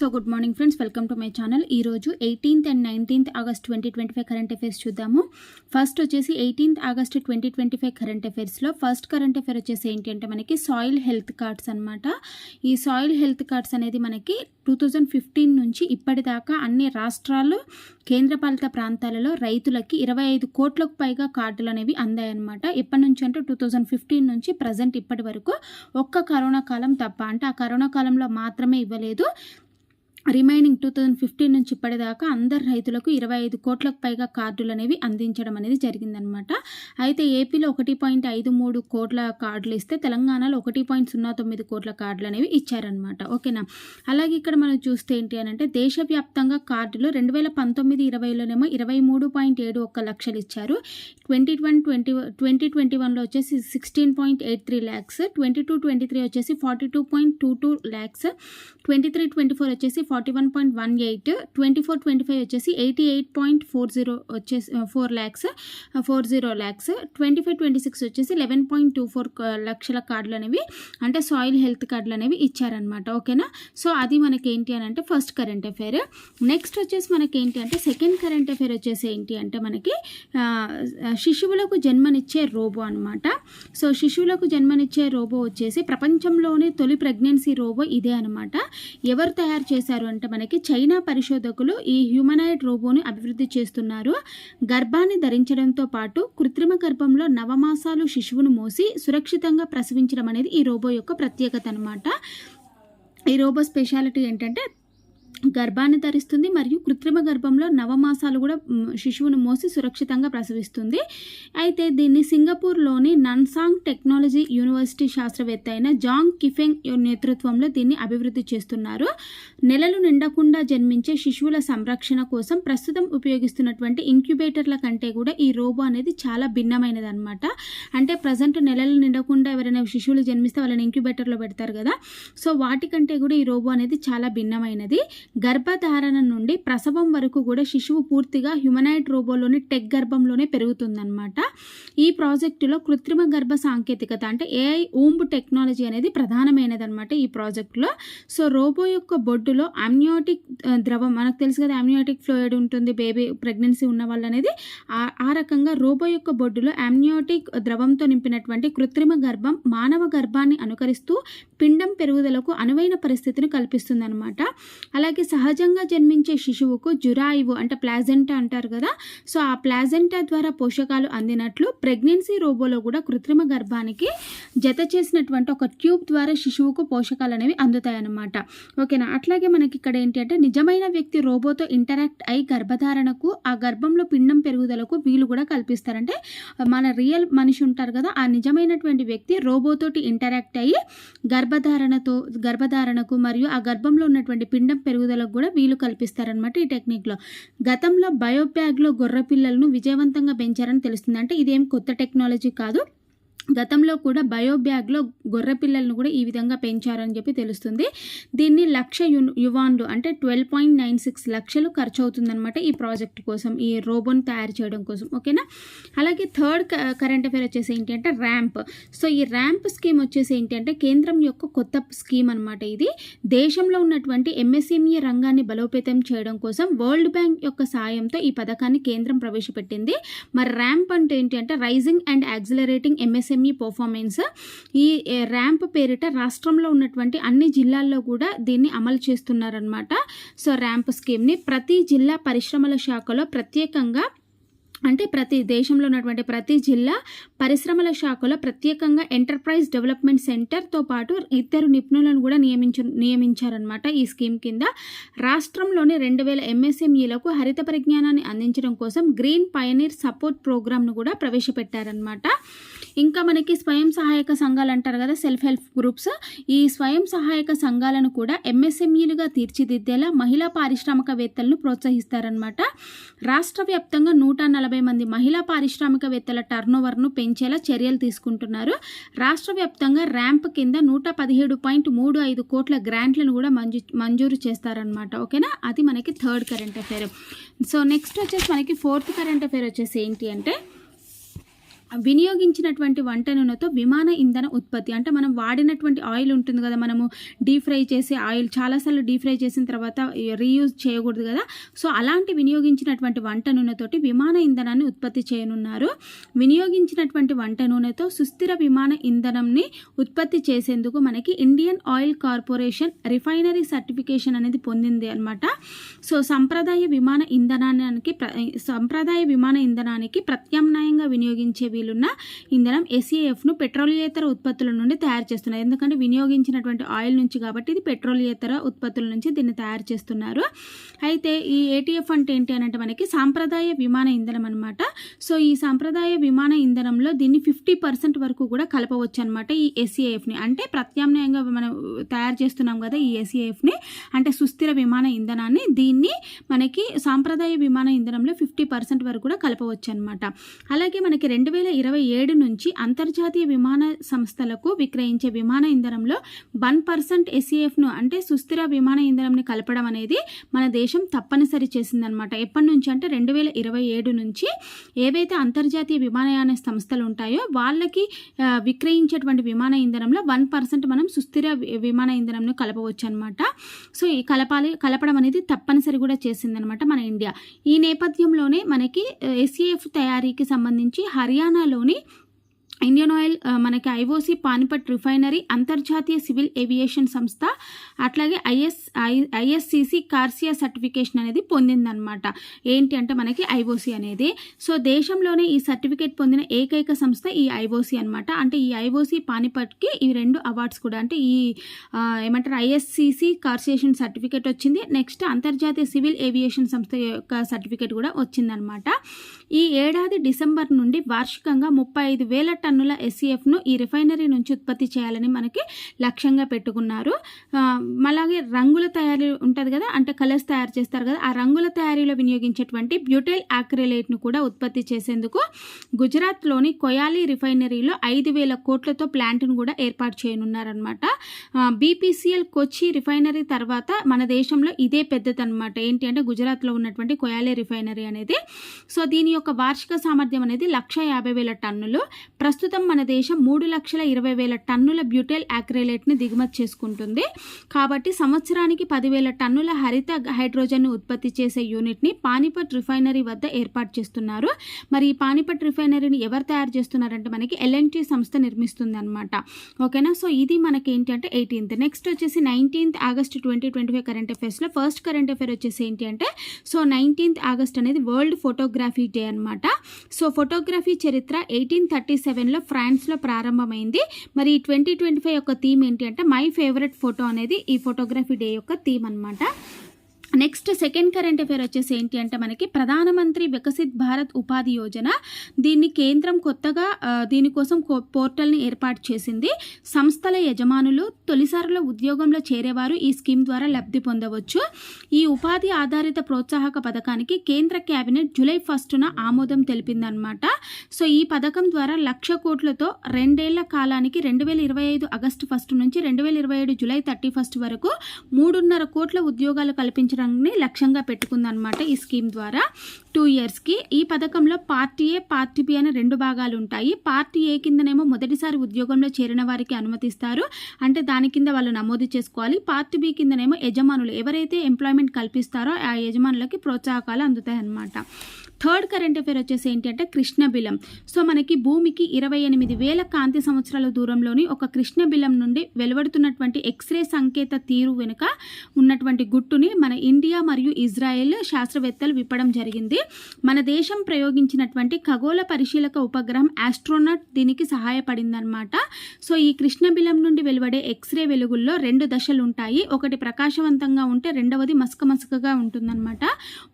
So good morning friends welcome to my channel. ఈరోజు eighteenth and nineteenth August twenty twenty five current affairs చూద్దాము. First వచ్చేసి eighteenth August twenty twenty five current అఫైర్స్లో first current affair వచ్చేసి ఏంటి అంటే మనకి soil health cards అనమాట ఈ soil health cards అనేది మనకి టూ థౌజండ్ ఫిఫ్టీన్ నుంచి ఇప్పటిదాకా అన్ని రాష్ట్రాలు కేంద్రపాలిత ప్రాంతాలలో రైతులకి ఇరవై ఐదు కోట్లకు పైగా కార్డులు అనేవి అందాయన్నమాట. ఎప్పటి నుంచి అంటే టూ థౌజండ్ ఫిఫ్టీన్ నుంచి ప్రజెంట్ ఇప్పటి వరకు ఒక్క కరోనా కాలం తప్ప అంటే ఆ కరోనా కాలంలో మాత్రమే ఇవ్వలేదు. రిమైనింగ్ టూ థౌజండ్ ఫిఫ్టీన్ నుంచి ఇప్పటిదాకా అందరు రైతులకు ఇరవై ఐదు కోట్లకు పైగా కార్డులు అనేవి అందించడం అనేది జరిగిందనమాట అయితే ఏపీలో ఒకటి పాయింట్ ఐదు మూడు కోట్ల కార్డులు ఇస్తే తెలంగాణలో ఒకటి పాయింట్ సున్నా తొమ్మిది కోట్ల కార్డులు అనేవి ఇచ్చారనమాట ఓకేనా? అలాగే ఇక్కడ మనం చూస్తే ఏంటి అని అంటే దేశవ్యాప్తంగా కార్డులు రెండు వేల పంతొమ్మిది ఇరవైలోనేమో ఇరవై మూడు పాయింట్ ఏడు ఒక్క లక్షలు ఇచ్చారు. Twenty one twenty twenty twenty వన్లో వచ్చేసి sixteen point eight three lakhs twenty two twenty three వచ్చేసి forty two point two two lakhs twenty three twenty four వచ్చేసి forty one point one eight twenty four twenty five వచ్చేసి eighty eight point four zero వచ్చేసి four lakhs four zero lakhs. Twenty five twenty six వచ్చేసి eleven point two four లక్షల కార్డులు అనేవి అంటే soil health కార్డులు అనేవి ఇచ్చారనమాట ఓకేనా? సో అది మనకి ఏంటి అని అంటే ఫస్ట్ కరెంట్ అఫైర్. నెక్స్ట్ వచ్చేసి మనకి ఏంటి అంటే సెకండ్ కరెంట్ అఫైర్ వచ్చేసి ఏంటి అంటే మనకి శిశువులకు జన్మనిచ్చే రోబో అనమాట సో శిశువులకు జన్మనిచ్చే రోబో వచ్చేసి ప్రపంచంలోనే తొలి ప్రెగ్నెన్సీ రోబో ఇదే అనమాట ఎవరు తయారు చేశారు? అంటే మనకి చైనా పరిశోధకులు ఈ హ్యూమనాయిడ్ రోబోని అభివృద్ధి చేస్తున్నారు. గర్భాన్ని ధరించడంతో పాటు కృత్రిమ గర్భంలో నవమాసాలు శిశువును మోసి సురక్షితంగా ప్రసవించడం అనేది ఈ రోబో యొక్క ప్రత్యేకత అనమాట ఈ రోబో స్పెషాలిటీ ఏంటంటే గర్భాన్ని ధరిస్తుంది మరియు కృత్రిమ గర్భంలో నవమాసాలు కూడా శిశువును మోసి సురక్షితంగా ప్రసవిస్తుంది. అయితే దీన్ని సింగపూర్లోని నన్సాంగ్ టెక్నాలజీ యూనివర్సిటీ శాస్త్రవేత్త అయిన జాంగ్ కిఫెంగ్ నేతృత్వంలో దీన్ని అభివృద్ధి చేస్తున్నారు. నెలలు నిండకుండా జన్మించే శిశువుల సంరక్షణ కోసం ప్రస్తుతం ఉపయోగిస్తున్నటువంటి ఇంక్యుబేటర్ల కంటే కూడా ఈ రోబో అనేది చాలా భిన్నమైనది అనమాట అంటే ప్రజెంట్ నెలలు నిండకుండా ఎవరైనా శిశువులు జన్మిస్తే వాళ్ళని ఇంక్యుబేటర్లో పెడతారు కదా. సో వాటికంటే కూడా ఈ రోబో అనేది చాలా భిన్నమైనది. గర్భధారణ నుండి ప్రసవం వరకు కూడా శిశువు పూర్తిగా హ్యుమనైట్ రోబోలోని టెక్ గర్భంలోనే పెరుగుతుందన్నమాట. ఈ ప్రాజెక్టులో కృత్రిమ గర్భ సాంకేతికత అంటే ఏఐ ఊంబ్ టెక్నాలజీ అనేది ప్రధానమైనది అనమాట ఈ ప్రాజెక్టులో. సో రోబో యొక్క బొడ్డులో అమ్నియోటిక్ ద్రవం మనకు తెలుసు కదా అమ్నియోటిక్ ఫ్లూయిడ్ ఉంటుంది బేబీ ప్రెగ్నెన్సీ ఉన్న వాళ్ళు అనేది ఆ ఆ రకంగా రోబో యొక్క బొడ్డులో అమ్నియోటిక్ ద్రవంతో నింపినటువంటి కృత్రిమ గర్భం మానవ గర్భాన్ని అనుకరిస్తూ పిండం పెరుగుదలకు అనువైన పరిస్థితిని కల్పిస్తుందన్నమాట. అలాగే సహజంగా జన్మించే శిశువుకు జురాయువు అంటే ప్లాజెంటా అంటారు కదా. సో ఆ ప్లాజెంటా ద్వారా పోషకాలు అందినట్లు ప్రెగ్నెన్సీ రోబోలో కూడా కృత్రిమ గర్భానికి జత చేసినటువంటి ఒక ట్యూబ్ ద్వారా శిశువుకు పోషకాలు అనేవి అందుతాయన్నమాట. ఓకేనా? అట్లాగే మనకి ఇక్కడ ఏంటి అంటే నిజమైన వ్యక్తి రోబోతో ఇంటరాక్ట్ అయి గర్భధారణకు ఆ గర్భంలో పిండం పెరుగుదలకు వీలు కూడా కల్పిస్తారంటే మన రియల్ మనిషి ఉంటారు కదా. ఆ నిజమైనటువంటి వ్యక్తి రోబోతోటి ఇంటరాక్ట్ అయ్యి గర్భధారణతో గర్భధారణకు మరియు ఆ గర్భంలో ఉన్నటువంటి పిండం పెరుగుదలకు కూడా వీలు కల్పిస్తారనమాట ఈ టెక్నిక్లో. గతంలో బయోబ్యాగ్లో గొర్రె పిల్లలను విజయవంతంగా పెంచారని తెలుస్తుంది. అంటే ఇదేం కొత్త టెక్నాలజీ కాదు. గతంలో కూడా బయోబ్యాగ్లో గొర్రె పిల్లలను కూడా ఈ విధంగా పెంచారని చెప్పి తెలుస్తుంది. దీన్ని లక్ష యు యువాన్లు అంటే ట్వెల్వ్ పాయింట్ నైన్ సిక్స్ లక్షలు ఖర్చు అవుతుందన్నమాట ఈ ప్రాజెక్ట్ కోసం ఈ రోబోని తయారు చేయడం కోసం. ఓకేనా? అలాగే థర్డ్ కరెంట్ అఫేర్ వచ్చేసి ఏంటి అంటే ర్యాంప్. సో ఈ ర్యాంప్ స్కీమ్ వచ్చేసి ఏంటంటే కేంద్రం యొక్క కొత్త స్కీమ్ అనమాట ఇది. దేశంలో ఉన్నటువంటి ఎంఎస్ఎంఈ రంగాన్ని బలోపేతం చేయడం కోసం వరల్డ్ బ్యాంక్ యొక్క సాయంతో ఈ పథకాన్ని కేంద్రం ప్రవేశపెట్టింది. మరి ర్యాంప్ అంటే ఏంటి అంటే raising and accelerating MSME performance ఈ ర్యాంప్ పేరిట రాష్ట్రంలో ఉన్నటువంటి అన్ని జిల్లాల్లో కూడా దీన్ని అమలు చేస్తున్నారనమాట సో ర్యాంప్ స్కీమ్ని ప్రతి జిల్లా పరిశ్రమల శాఖలో ప్రత్యేకంగా అంటే ప్రతి దేశంలో ఉన్నటువంటి ప్రతి జిల్లా పరిశ్రమల శాఖలో ప్రత్యేకంగా ఎంటర్ప్రైజ్ డెవలప్మెంట్ సెంటర్తో పాటు ఇద్దరు నిపుణులను కూడా నియమించ నియమించారనమాట ఈ స్కీమ్ కింద. రాష్ట్రంలోని రెండు వేల ఎంఎస్ఎంఈలకు హరిత పరిజ్ఞానాన్ని అందించడం కోసం గ్రీన్ పయనీర్ సపోర్ట్ ప్రోగ్రామ్ను కూడా ప్రవేశపెట్టారనమాట ఇంకా మనకి స్వయం సహాయక సంఘాలు అంటారు కదా సెల్ఫ్ హెల్ప్ గ్రూప్స్ ఈ స్వయం సహాయక సంఘాలను కూడా ఎంఎస్ఎంఈలుగా తీర్చిదిద్దేలా మహిళా పారిశ్రామికవేత్తలను ప్రోత్సహిస్తారనమాట రాష్ట్ర వ్యాప్తంగా నూట నలభై మంది మహిళా పారిశ్రామికవేత్తల టర్నోవర్ను పెంచేలా చర్యలు తీసుకుంటున్నారు. రాష్ట్ర వ్యాప్తంగా ర్యాంప్ కింద నూట పదిహేడు పాయింట్ మూడు ఐదు కోట్ల గ్రాంట్లను కూడా మంజూ మంజూరు చేస్తారనమాట ఓకేనా? అది మనకి third current affair so next వచ్చేసి మనకి ఫోర్త్ కరెంట్ అఫేర్ వచ్చేసి ఏంటి అంటే వినియోగించినటువంటి వంట నూనెతో విమాన ఇంధన ఉత్పత్తి. అంటే మనం వాడినటువంటి ఆయిల్ ఉంటుంది కదా మనము డీప్ ఫ్రై చేసే ఆయిల్ చాలాసార్లు డీప్ ఫ్రై చేసిన తర్వాత రీయూజ్ చేయకూడదు కదా. సో అలాంటి వినియోగించినటువంటి వంట నూనెతోటి విమాన ఇంధనాన్ని ఉత్పత్తి చేయనున్నారు. వినియోగించినటువంటి వంట నూనెతో సుస్థిర విమాన ఇంధనంని ఉత్పత్తి చేసేందుకు మనకి Indian oil corporation refinery certification అనేది పొందింది అనమాట సో సంప్రదాయ విమాన ఇంధనానికి సంప్రదాయ విమాన ఇంధనానికి ప్రత్యామ్నాయంగా వినియోగించే వీలున్న ఇంధనం ఎస్ఈఎఫ్ను పెట్రోలియేతర ఉత్పత్తుల నుండి తయారు చేస్తున్నారు. ఎందుకంటే వినియోగించినటువంటి ఆయిల్ నుంచి కాబట్టి ఇది పెట్రోలియేతర ఉత్పత్తుల నుంచి దీన్ని తయారు చేస్తున్నారు. అయితే ఈ ఏటీఎఫ్ అంటే ఏంటి అని అంటే మనకి సాంప్రదాయ విమాన ఇంధనం అనమాట సో ఈ సాంప్రదాయ విమాన ఇంధనంలో దీన్ని ఫిఫ్టీ పర్సెంట్ వరకు కూడా కలపవచ్చు అనమాట ఈ ఎస్ఈఎఫ్ని అంటే ప్రత్యామ్నాయంగా మనం తయారు చేస్తున్నాం కదా ఈ ఎస్ఈఎఫ్ని అంటే సుస్థిర విమాన ఇంధనాన్ని దీన్ని మనకి సాంప్రదాయ విమాన ఇంధనంలో ఫిఫ్టీ పర్సెంట్ వరకు కూడా కలపవచ్చు అనమాట అలాగే మనకి రెండు వేల ఇరవై ఏడు నుంచి అంతర్జాతీయ విమాన సంస్థలకు విక్రయించే విమాన ఇంధనంలో వన్ పర్సెంట్ ఎస్ఈఎఫ్ను అంటే సుస్థిర విమాన ఇంధనంని కలపడం అనేది మన దేశం తప్పనిసరి చేసిందనమాట ఎప్పటి నుంచి అంటే రెండు వేల ఇరవై ఏడు నుంచి ఏవైతే అంతర్జాతీయ విమానయాన సంస్థలు ఉంటాయో వాళ్ళకి విక్రయించేటువంటి విమాన ఇంధనంలో వన్ పర్సెంట్ మనం సుస్థిర విమాన ఇంధనంను కలపవచ్చు అనమాట సో ఈ కలపాలి కలపడం అనేది తప్పనిసరి కూడా చేసిందనమాట మన ఇండియా. ఈ నేపథ్యంలోనే మనకి ఎస్ఈఎఫ్ తయారీకి సంబంధించి హర్యానా తెలంగాణలోని ఇండియన్ ఆయిల్ మనకి ఐఓసి పానిపట్ రిఫైనరీ అంతర్జాతీయ సివిల్ ఏవియేషన్ సంస్థ అట్లాగే IS I ISCC CORSIA certification అనేది పొందిందనమాట ఏంటి అంటే మనకి ఐఓసి అనేది. సో దేశంలోనే ఈ సర్టిఫికేట్ పొందిన ఏకైక సంస్థ ఈ ఐఓసి అనమాట అంటే ఈ ఐఓసి పానిపట్కి ఈ రెండు అవార్డ్స్ కూడా. అంటే ఈ ఏమంటారు ఐఎస్సిసి కార్సియేషన్ సర్టిఫికేట్ వచ్చింది. నెక్స్ట్ అంతర్జాతీయ సివిల్ ఏవియేషన్ సంస్థ యొక్క సర్టిఫికేట్ కూడా వచ్చిందనమాట ఈ ఏడాది డిసెంబర్ నుండి వార్షికంగా ముప్పై ఐదు వేల టన్నుల ఎస్సీఎఫ్ను ఈ రిఫైనరీ నుంచి ఉత్పత్తి చేయాలని మనకి లక్ష్యంగా పెట్టుకున్నారు. అలాగే రంగుల తయారీ ఉంటుంది కదా అంటే కలర్స్ తయారు చేస్తారు కదా ఆ రంగుల తయారీలో వినియోగించేటువంటి బ్యూటైల్ ఆక్రిలేట్ను కూడా ఉత్పత్తి చేసేందుకు గుజరాత్లోని కొయాలి రిఫైనరీలో ఐదు వేల కోట్లతో ప్లాంట్ను కూడా ఏర్పాటు చేయనున్నారనమాట బీపీసీఎల్ కొచ్చి రిఫైనరీ తర్వాత మన దేశంలో ఇదే పెద్దదనమాట ఏంటి అంటే గుజరాత్లో ఉన్నటువంటి కొయాలి రిఫైనరీ అనేది. సో దీని యొక్క వార్షిక సామర్థ్యం అనేది లక్ష యాభై వేల టన్నులు. ప్రస్తుతం మన దేశం మూడు లక్షల ఇరవై వేల టన్నుల బ్యూటైల్ యాక్రేలేట్ని దిగుమతి చేసుకుంటుంది. కాబట్టి సంవత్సరానికి పదివేల టన్నుల హరిత హైడ్రోజన్ను ఉత్పత్తి చేసే యూనిట్ని పానిపట్ రిఫైనరీ వద్ద ఏర్పాటు చేస్తున్నారు. మరి ఈ పానిపట్ రిఫైనరీని ఎవరు తయారు చేస్తున్నారంటే మనకి ఎల్ఎన్టీ సంస్థ నిర్మిస్తుంది అనమాట ఓకేనా? సో ఇది మనకి ఏంటి అంటే ఎయిటీన్త్. నెక్స్ట్ వచ్చేసి nineteenth August twenty twenty five current అఫేర్స్లో first current affair వచ్చేసి ఏంటి అంటే సో నైన్టీన్త్ ఆగస్ట్ అనేది వరల్డ్ ఫోటోగ్రఫీ డే అనమాట సో ఫోటోగ్రఫీ చరిత్ర ఎయిటీన్ థర్టీ సెవెన్లో ఫ్రాన్స్లో ప్రారంభమైంది. మరి ట్వంటీ ట్వంటీ ఫైవ్ యొక్క థీమ్ ఏంటి అంటే మై ఫేవరెట్ ఫోటో అనేది ఈ ఫోటోగ్రఫీ డే యొక్క థీమ్ అనమాట నెక్స్ట్ సెకండ్ కరెంట్ అఫేర్ వచ్చేసి ఏంటి అంటే మనకి ప్రధానమంత్రి వికసిత్ భారత్ ఉపాధి యోజన దీన్ని కేంద్రం కొత్తగా దీనికోసం పోర్టల్ని ఏర్పాటు చేసింది. సంస్థల యజమానులు తొలిసారిలో ఉద్యోగంలో చేరేవారు ఈ స్కీమ్ ద్వారా లబ్ధి పొందవచ్చు. ఈ ఉపాధి ఆధారిత ప్రోత్సాహక పథకానికి కేంద్ర కేబినెట్ జూలై ఫస్ట్న ఆమోదం తెలిపిందనమాట సో ఈ పథకం ద్వారా లక్ష కోట్లతో రెండేళ్ళ కాలానికి రెండు వేల ఇరవై ఐదు ఆగస్టు ఫస్ట్ నుంచి రెండు వేల ఇరవై ఏడు జూలై థర్టీ ఫస్ట్ వరకు మూడున్నర కోట్ల ఉద్యోగాలు కల్పించడం సంవత్సరాన్ని లక్ష్యంగా పెట్టుకుందనమాట ఈ స్కీమ్ ద్వారా. టూ ఇయర్స్కి ఈ పథకంలో పార్టీ ఏ పార్టీ బి అనే రెండు భాగాలు ఉంటాయి. పార్టీ ఏ కిందనేమో మొదటిసారి ఉద్యోగంలో చేరిన వారికి అనుమతిస్తారు. అంటే దాని కింద వాళ్ళు నమోదు చేసుకోవాలి. పార్టీ బి కిందనేమో యజమానులు ఎవరైతే ఎంప్లాయ్మెంట్ కల్పిస్తారో ఆ యజమానులకి ప్రోత్సాహకాలు అందుతాయి అన్నమాట థర్డ్ కరెంట్ అఫేర్ వచ్చేసి ఏంటంటే కృష్ణబిలం సో మనకి భూమికి ఇరవై ఎనిమిది వేల కాంతి సంవత్సరాల దూరంలోని ఒక కృష్ణబిలం నుండి వెలువడుతున్నటువంటి ఎక్స్రే సంకేత తీరు వెనుక ఉన్నటువంటి గుట్టుని మన ఇండియా మరియు ఇజ్రాయెల్ శాస్త్రవేత్తలు విప్పడం జరిగింది. మన దేశం ప్రయోగించినటువంటి ఖగోళ పరిశీలక ఉపగ్రహం ఆస్ట్రోనాట్ దీనికి సహాయపడిందనమాట సో ఈ కృష్ణబిలం నుండి వెలువడే ఎక్స్రే వెలుగుల్లో రెండు దశలు ఉంటాయి. ఒకటి ప్రకాశవంతంగా ఉంటే రెండవది మసక మసకగా ఉంటుందన్నమాట.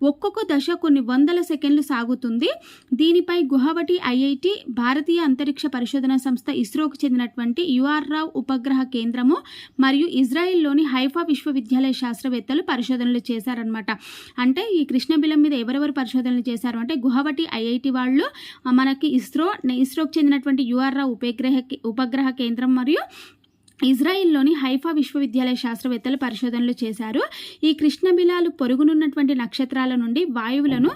ఒక్కొక్క దశ కొన్ని వందల సెకండ్లు సాగుతుంది దీనిపై గుహవటి ఐఐటి భారతీయ అంతరిక్ష పరిశోధన సంస్థ ఇస్రోకు చెందినటువంటి యుఆర్ రావ్ ఉపగ్రహ కేంద్రము మరియు ఇజ్రాయిల్లోని హైఫా విశ్వవిద్యాలయ శాస్త్రవేత్తలు పరిశోధనలు చేశారనమాట అంటే ఈ కృష్ణబిలం మీద ఎవరెవరు పరిశోధనలు చేశారు? అంటే గుహవటి ఐఐటి వాళ్ళు మనకి ఇస్రో ఇస్రోకి చెందినటువంటి యుఆర్ రావు ఉపగ్రహ ఉపగ్రహ కేంద్రం మరియు ఇజ్రాయిల్లోని హైఫా విశ్వవిద్యాలయ శాస్త్రవేత్తలు పరిశోధనలు చేశారు. ఈ కృష్ణబిలాలు పొరుగునున్నటువంటి నక్షత్రాల నుండి వాయువులను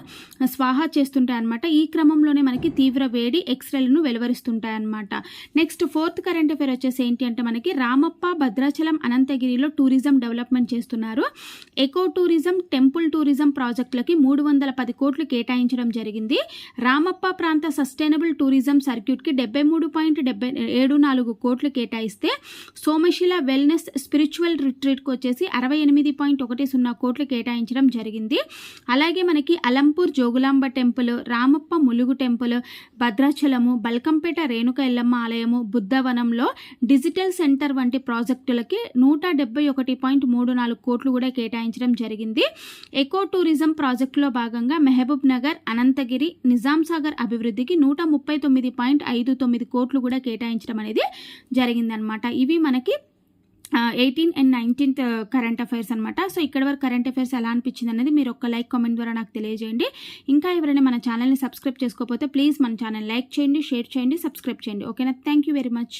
స్వాహా చేస్తుంటాయన్నమాట ఈ క్రమంలోనే మనకి తీవ్ర వేడి ఎక్స్రేలను వెలువరిస్తుంటాయన్నమాట. నెక్స్ట్ ఫోర్త్ కరెంట్ అఫేర్ వచ్చేసి ఏంటి అంటే మనకి రామప్ప భద్రాచలం అనంతగిరిలో టూరిజం డెవలప్మెంట్ చేస్తున్నారు. ఎకో టూరిజం టెంపుల్ టూరిజం ప్రాజెక్టులకి మూడు వందల పది కోట్లు కేటాయించడం జరిగింది. రామప్ప ప్రాంత సస్టైనబుల్ టూరిజం సర్క్యూట్కి డెబ్బై మూడు పాయింట్ డెబ్బై ఏడు నాలుగు కోట్లు కేటాయిస్తే సోమశిల వెల్నెస్ స్పిరిచువల్ రిట్రీట్కి వచ్చేసి అరవై ఎనిమిది పాయింట్ ఒకటి సున్నా కోట్లు కేటాయించడం జరిగింది. అలాగే మనకి అలంపూర్ జోగులాంబ టెంపుల్ రామప్ప ములుగు టెంపుల్ భద్రాచలము బల్కంపేట రేణుక ఎల్లమ్మ ఆలయము బుద్ధవనంలో డిజిటల్ సెంటర్ వంటి ప్రాజెక్టులకి నూట డెబ్బై ఒకటి పాయింట్ మూడు నాలుగు కోట్లు కూడా కేటాయించడం జరిగింది. ఎకో టూరిజం ప్రాజెక్టులో భాగంగా మెహబూబ్ నగర్ అనంతగిరి నిజాం సాగర్ అభివృద్ధికి నూట ముప్పై తొమ్మిది పాయింట్ ఐదు తొమ్మిది కోట్లు కూడా కేటాయించడం అనేది జరిగిందనమాట ఇవి మనకి eighteen and nineteenth current affairs అనమాట సో ఇక్కడ వరకు కరెంట్ అఫైర్స్ ఎలా అనిపించింది అనేది మీరు ఒక లైక్ కామెంట్ ద్వారా నాకు తెలియజేయండి. ఇంకా ఎవరైనా మన ఛానల్ని సబ్స్క్రైబ్ చేసుకోకపోతే ప్లీజ్ మన ఛానల్ లైక్ చేయండి షేర్ చేయండి సబ్స్క్రైబ్ చేయండి. ఓకేనా థ్యాంక్ యూ వెరీ మచ్